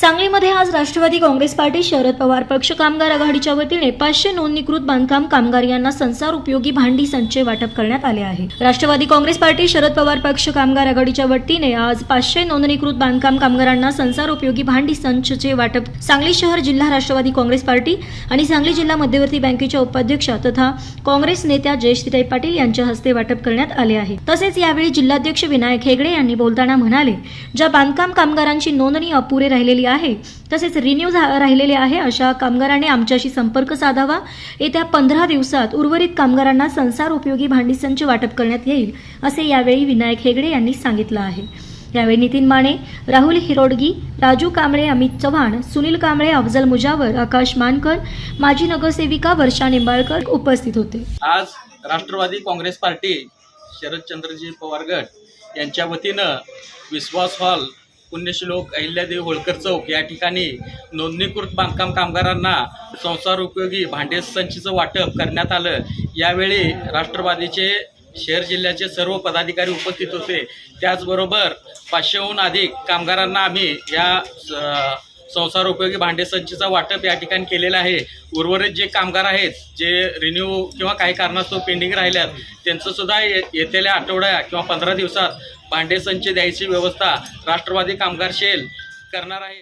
सांगलीमध्ये आज राष्ट्रवादी काँग्रेस पार्टी शरद पवार पक्ष कामगार आघाडीच्या वतीने पाचशे नोंदणीकृत बांधकाम कामगार यांना संसार उपयोगी भांडी संचय वाटप करण्यात आले आहे. राष्ट्रवादी काँग्रेस पार्टी शरद पवार पक्ष कामगार आघाडीच्या वतीने आज पाचशे नोंदणीकृत बांधकाम कामगारांना संसार उपयोगी भांडी संचचे वाटप सांगली शहर जिल्हा राष्ट्रवादी काँग्रेस पार्टी आणि सांगली जिल्हा मध्यवर्ती बँकेच्या उपाध्यक्षा तथा काँग्रेस नेत्या जयश्रीताई पाटील यांच्या हस्ते वाटप करण्यात आले आहे. तसेच यावेळी जिल्हाध्यक्ष विनायक हेगडे यांनी बोलताना म्हणाले ज्या बांधकाम कामगारांची नोंदणी अपुरे राहिलेली आहे. तसेच रिन्यू राहिलेले आहे. अशा कामगारांनी आमच्याशी संपर्क साधावा. येत्या पंधरा दिवसात उर्वरित कामगारांना संसार उपयोगी भांडी संच वाटप करण्यात येईल असे यावेळी विनायक हेगडे यांनी सांगितलं आहे. यावेळी नितीन माने राहुल हिरोडगी राजू कांबळे अमित चव्हाण सुनील कांबळे अफजल मुजावर आकाश मानकर माजी नगरसेविका वर्षा निंबाळकर उपस्थित होते. आज राष्ट्रवादी काँग्रेस पार्टी शरदचंद्रजी पवार गट यांच्या वतीनं विश्वास हॉल पुण्यश्लोक अहिल्यादेवी होळकर चौक या ठिकाणी नोंदणीकृत बांधकाम कामगारांना संसार उपयोगी भांडे संचीचं वाटप करण्यात आलं. यावेळी राष्ट्रवादीचे शहर जिल्ह्याचे सर्व पदाधिकारी उपस्थित होते. त्याचबरोबर पाचशेहून अधिक कामगारांना आम्ही या संसार उपयोगी भांडे संचीचा वाटप या ठिकाणी केलेलं आहे. उर्वरित जे कामगार आहेत जे रिन्यू किंवा काही कारणास्तव पेंडिंग राहिल्यात त्यांचं सुद्धा ये येतेल्या आठवड्या किंवा पंधरा दिवसात भांडे संच द्यायची व्यवस्था राष्ट्रवादी कामगार शेल करणार आहे.